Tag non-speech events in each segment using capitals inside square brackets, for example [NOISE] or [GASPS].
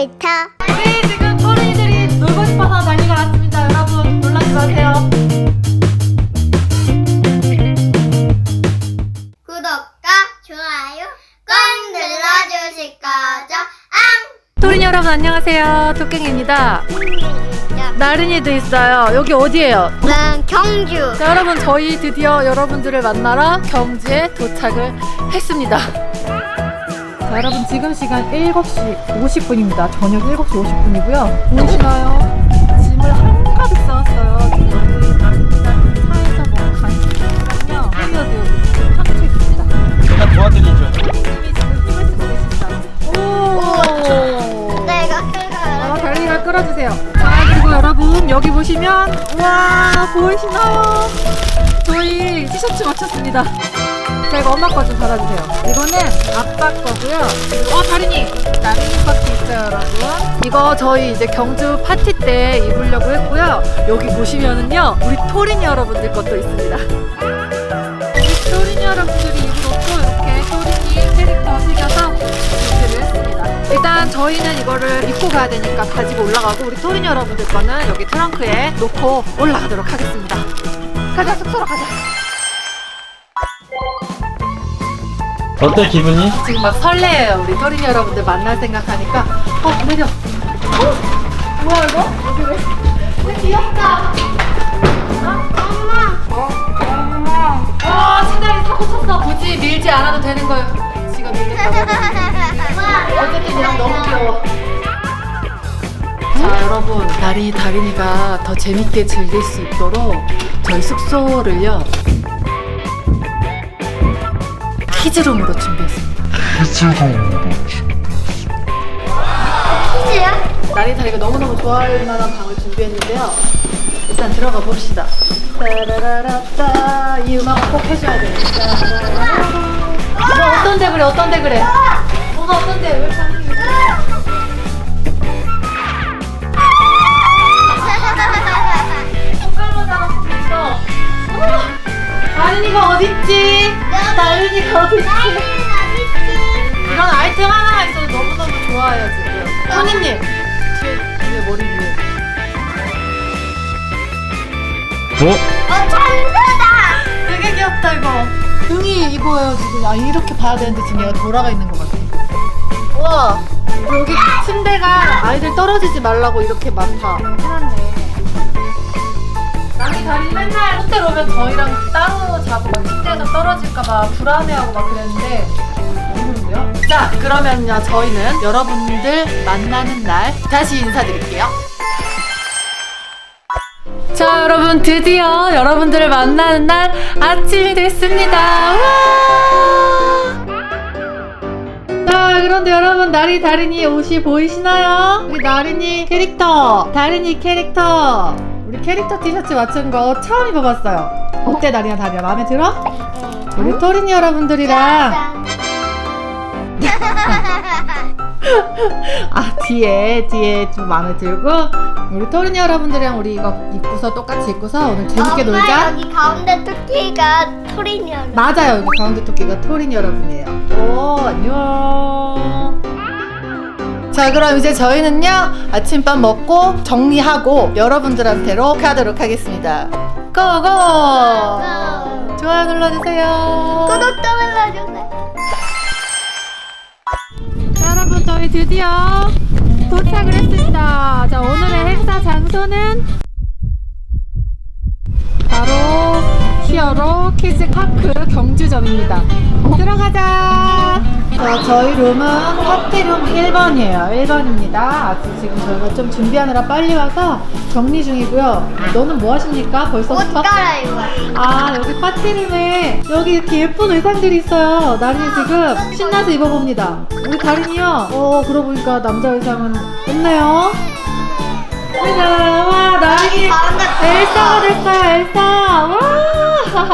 놀이터 네, 지금 토린이들이 놀고 싶어서 난리가 났습니다. 여러분, 놀라지 마세요. 구독과 좋아요 꼭 눌러주실 거죠? 앙! 토린 여러분, 안녕하세요. 토깽입니다. 나른이도 있어요. 여기 어디예요? 난 경주 자, 여러분, 저희 드디어 여러분들을 만나러 경주에 도착을 했습니다. 자, 여러분, 지금 시간 7시 50분입니다. 저녁 7시 50분이고요. 보이시나요? 짐을 한가득 여기 차에서 뭐 간식이랑요. 헬리어도 여기 상추 있습니다. 제가 도와드리죠. 열심히 지금 힘을 쓰고 계십니다. 오! 내가 아, 그거 달리가 끌어주세요. 자, 그리고 여러분, 여기 보시면, 와, 보이시나요? 저희 티셔츠 맞췄습니다. 자, 이거 엄마 거 좀 받아주세요. 이거는 아빠 거고요. 어, 다린이! 다린이 것도 있어요, 여러분. 이거 저희 이제 경주 파티 때 입으려고 했고요. 여기 보시면은요, 우리 토린 여러분들 것도 있습니다. 우리 토린 여러분들이 입을 옷도 이렇게 토린이 캐릭터 새겨서 준비를 했습니다. 일단 저희는 이거를 입고 가야 되니까 가지고 올라가고 우리 토린 여러분들 거는 여기 트렁크에 놓고 올라가도록 하겠습니다. 가자, 숙소로 가자. 어때 기분이? 지금 막 설레요. 우리 토린 여러분들 만날 생각하니까. 어, 내려. 어? 뭐야, 이거? 왜? 왜 귀엽다. 어? 엄마. 어, 신나게 사고 쳤어. 굳이 밀지 않아도 되는 거예요. 지가 밀겠다고. 어쨌든 얘랑 너무 귀여워. 자, 여러분. 다리, 다린이가 더 재밌게 즐길 수 있도록 저희 숙소를요. 키즈룸으로 준비했습니다. 키즈야? 나리 다리가 너무너무 좋아할 만한 방을 준비했는데요. 일단 들어가 봅시다. 따라라라따 이 음악은 꼭 해줘야 돼. 따라라라라. 엄마 어떤데 그래 어떤데 그래? 엄마 어떤데 왜 반응이 왜 손갈로 잡았어 다른이가 어딨지? 다른이가 어딨지? 이런 아이템 하나가 있어도 너무너무 좋아요 지금. 선생님! 뒤에 뒤에 머리 위에. 어? 어 천사다! 되게 귀엽다 이거. 등이 이거예요 지금. 아 이렇게 봐야 되는데 지금 얘가 돌아가 있는 것 같아. 우와. 여기 침대가 아이들 떨어지지 말라고 이렇게 많다 해놨네 다리 맨날 호텔 오면 저희랑 따로 자고 막 침대에서 떨어질까봐 불안해하고 막 그랬는데 모르는데요? 자 그러면요 저희는 여러분들 만나는 날 다시 인사드릴게요 자 여러분 드디어 여러분들을 만나는 날 아침이 됐습니다 와! 자 그런데 여러분 나리 다린이 옷이 보이시나요? 우리 나린이 캐릭터 다린이 캐릭터 우리 캐릭터 티셔츠 맞춘 거 처음 입어봤어요. 어때 나리야 다리야 마음에 들어? 우리 토린이 여러분들이랑. 아 뒤에 뒤에 좀 마음에 들고. 우리 토린이 여러분들이랑 우리 이거 입고서 똑같이 입고서 오늘 재밌게 엄마 놀자. 여기 가운데 토끼가 토리냐 맞아요. 여기 가운데 토끼가 토린 여러분이에요. 오 안녕 자 그럼 이제 저희는요 아침밥 먹고 정리하고 여러분들한테로 가도록 하겠습니다 고고 좋아요 눌러주세요 구독도 눌러주세요 자, 여러분 저희 드디어 도착을 했습니다. 자 오늘의 행사 장소는 바로 히어로 키즈파크 경주점입니다. 들어가자. 자 저희 룸은 파티룸 1번이에요. 1번입니다. 아직 지금 저희가 좀 준비하느라 빨리 와서 정리 중이고요. 너는 뭐 하십니까? 옷 벌써부터? 갈아입어 아 여기 파티룸에 여기 이렇게 예쁜 의상들이 있어요 나린이 지금 신나서 입어봅니다 우리 다린이요 어 그러고 보니까 남자 의상은 없네요 짜잔 와 나린이 가운데 엘사가 됐어요 엘사 와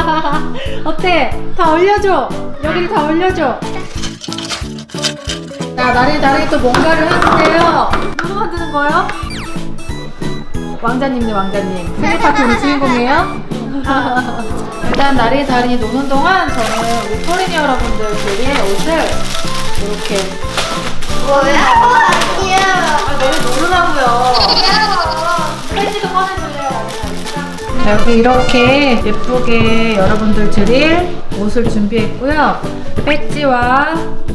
[LAUGHS] 어때 다 올려줘 여기를 다 올려줘 자 나린이 다린이 또 뭔가를 하는데요 누구 만드는 거예요? 왕자님네 왕자님 생일 파티 우리 주인공이에요? [LAUGHS] 일단 나리 다린이 노는 동안 저는 우리 토린이 여러분들끼리 옷을 이렇게 뭐야? 귀여워. 자, 여기 이렇게 예쁘게 여러분들 드릴 옷을 준비했고요. 배지와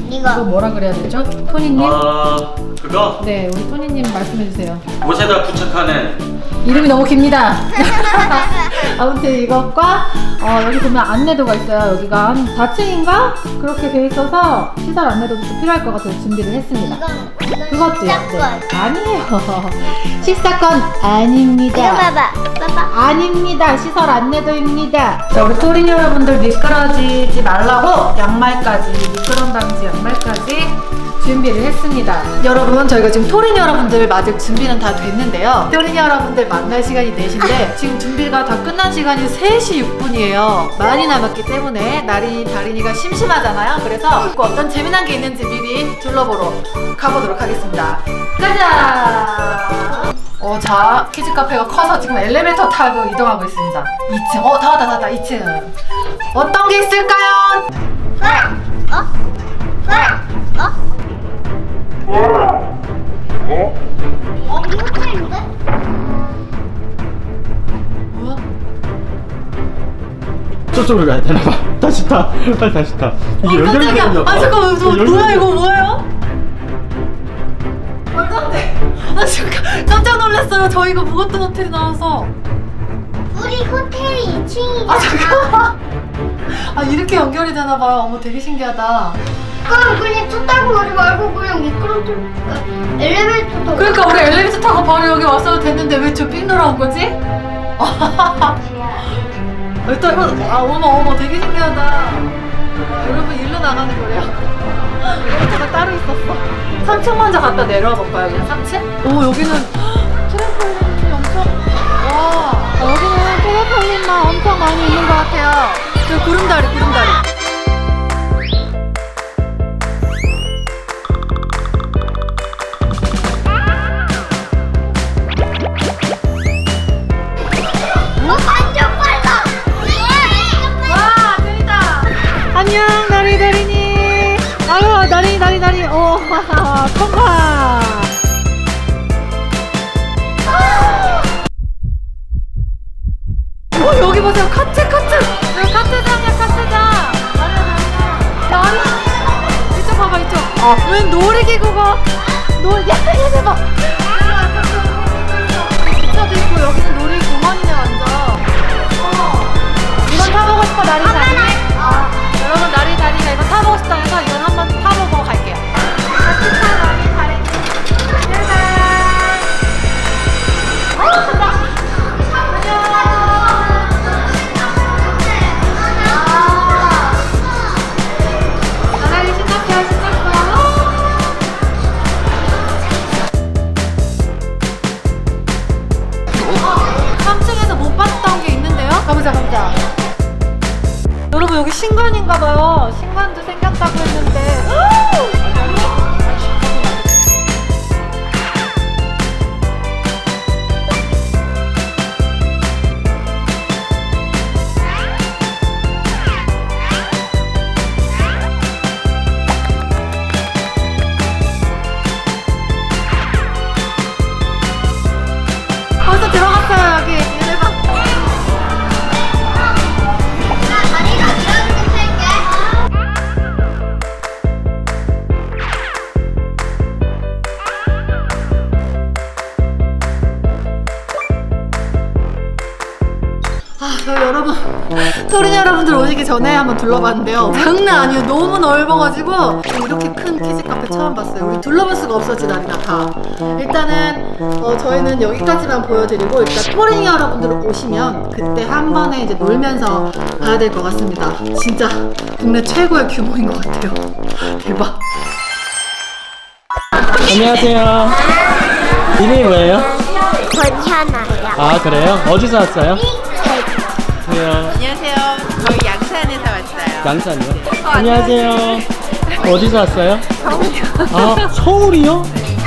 이거 이거. 뭐라 그래야 되죠? 토니님? 어, 그거 네, 우리 토니님 말씀해 주세요. 옷에다 부착하는 이름이 너무 깁니다. [LAUGHS] 아무튼 이것과 어, 여기 보면 안내도가 있어요. 여기가 한 4층인가? 그렇게 돼 있어서 시설 안내도도 좀 필요할 것 같아서 준비를 했습니다. 이건 이건 그것도요. [LAUGHS] 식사권. 네. 아니에요. 식사권 이거 아닙니다. 봐봐. 봐봐. 아닙니다. 시설 안내도입니다. 자, 우리 토린 여러분들 미끄러지지 말라고 양말까지, 미끄럼 방지 양말까지 준비를 했습니다. 여러분, 저희가 지금 토린 여러분들 맞을 준비는 다 됐는데요. 토린 여러분들 만날 시간이 4시인데 지금 준비가 다 끝난 시간이 3시 6분이에요. 많이 남았기 때문에 나린이, 다린이가 심심하잖아요. 그래서 그 어떤 재미난 게 있는지 미리 둘러보러 가보도록 하겠습니다. 가자! 어, 자, 키즈 카페가 커서 지금 엘리베이터 타고 이동하고 있습니다. 2층. 어, 다 왔다, 다 왔다, 2층. 어떤 게 있을까요? 어? 어? 어? 어? 이 호텔인데? 뭐야? 저쪽으로 가야 되나 봐. [LAUGHS] 다시 타. 빨리 다시 타. 이게 어, 깜짝이야. 연결되나 봐. 아, 잠깐만, 저, 어, 연결- 뭐야, 이거 뭐예요? 말도 안 돼. 나 지금 깜- 깜짝 놀랐어요. 저희가 묵었던 호텔이 나와서. 우리 호텔이 2층이잖아. 아, 잠깐만. [LAUGHS] 아, 이렇게 연결이 되나봐요. 어머, 되게 신기하다. 그럼 그냥 말고 그냥 미끄럼틀 엘리베이터 타고 그러니까 우리 엘리베이터 타고 바로 여기 왔어도 됐는데 왜 저삥 돌아온 거지? [LAUGHS] 일단 아 어머 어머 되게 신기하다. 와, 여러분 일로 나가는 거래요. 엘리베이터가 따로 있었어. 3층 먼저 갔다 내려와 볼까요? 그냥 3층? 오 여기는 [GASPS] 트램폴린이 엄청 와 아, 여기는 트램폴린만 엄청 많이 있는 것 같아요. 웬 놀이기구가. 놀 야, 얘네 봐. 기차도 있고 여기는 놀이 공원이네 완전. 이건 타보고 싶어 나리 나리. 아, 여러분 나리 나리가 이거 타보고 싶다 해서 이건 한번 타보고 갈게요. 같이 타나 신관도 생겼다고 했는데. 전에 한번 둘러봤는데요. 장난 아니에요. 너무 넓어가지고 이렇게 큰 키즈 카페 처음 봤어요. 우리 둘러볼 수가 없어, 지나리가 다. 일단은 어, 저희는 여기까지만 보여드리고 일단 토린 여러분들 오시면 그때 한 번에 이제 놀면서 가야 될 것 같습니다. 진짜 국내 최고의 규모인 것 같아요. [LAUGHS] 대박. 안녕하세요. 이름이 뭐예요? 괜찮아요. 아 그래요? 어디서 왔어요? 안녕하세요. 양산이요? 안녕하세요. 어디서 왔어요? 서울이요. 아 서울이요?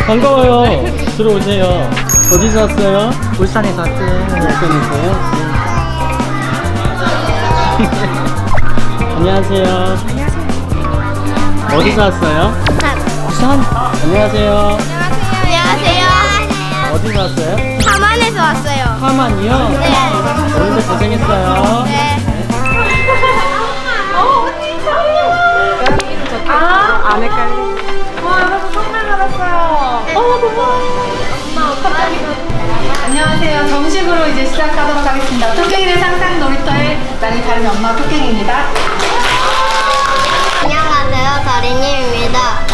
반가워요. 들어오세요. 어디서 왔어요? 울산에서 [LAUGHS] 왔어요. 울산에서요? 안녕하세요. 어디서 왔어요? 부산. 안녕하세요. 안녕하세요. 어디 나왔어요? 하만에서 왔어요. 하만이요? 네. 오늘도 고생했어요. 안 헷갈리. 와, 여러분 선물 받았어요. 어, 고마워요. 엄마, 감사합니다. 안녕하세요. 정식으로 이제 시작하도록 하겠습니다. 토끼의 상상 놀이터의 나는 다른 엄마 토끼입니다. 안녕하세요. 다리님입니다.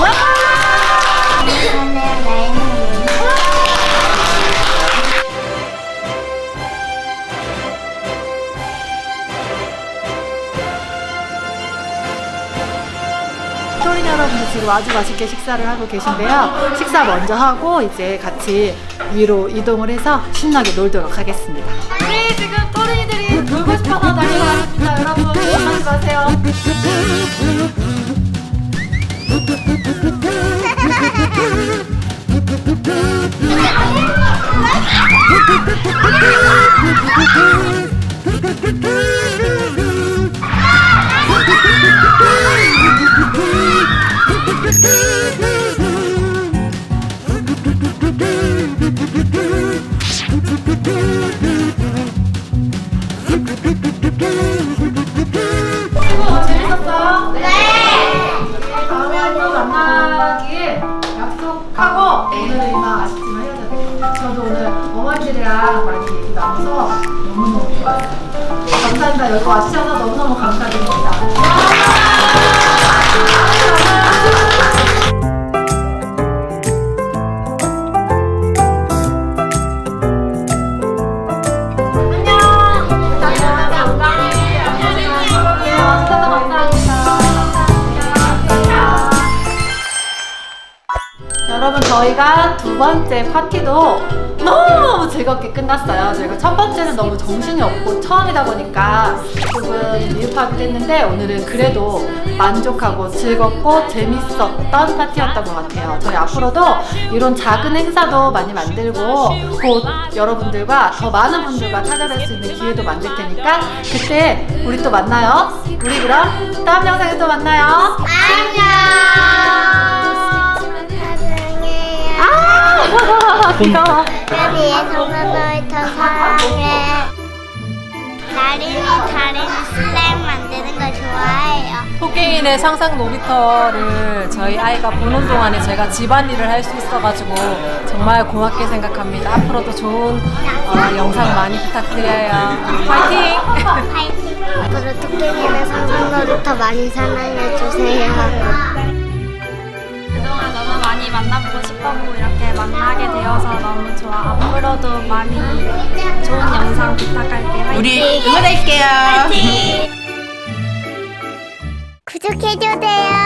분들 지금 아주 맛있게 식사를 하고 계신데요. 식사 먼저 하고 이제 같이 위로 이동을 해서 신나게 놀도록 하겠습니다. 우리 지금 토린이들이 놀고 싶어서 난리가 났습니다. 여러분, 놀라지 마세요. 감사합니다. 여기 와주셔서 너무너무 감사드립니다. 여러분 저희가 두 번째 파티도 너무 즐겁게 끝났어요. 저희가 첫 번째는 너무 정신이 없고 처음이다 보니까 조금 미흡하기도 했는데 오늘은 그래도 만족하고 즐겁고 재밌었던 파티였던 것 같아요. 저희 앞으로도 이런 작은 행사도 많이 만들고 곧 여러분들과 더 많은 분들과 찾아뵐 수 있는 기회도 만들 테니까 그때 우리 또 만나요. 우리 그럼 다음 영상에 또 만나요. 안녕. 아, 귀여워. 나리의 정상놀이터 사랑해. 나린이 다린이 슬라임 만드는 거 좋아해요. 토끼인의 상상 놀이터를 저희 아이가 보는 동안에 제가 집안일을 할 수 있어가지고 정말 고맙게 생각합니다. 앞으로도 좋은 어, 영상 많이 부탁드려요. 파이팅! 파이팅. 앞으로 토끼이네 상상 놀이터 많이 사랑해주세요. 그동안 너무 많이 만나보고 싶었고 이렇게 만나게 되어서 너무 좋아. 앞으로도 많이 좋은 영상 부탁할게. 화이팅! 우리 응원할게요. 구독해주세요.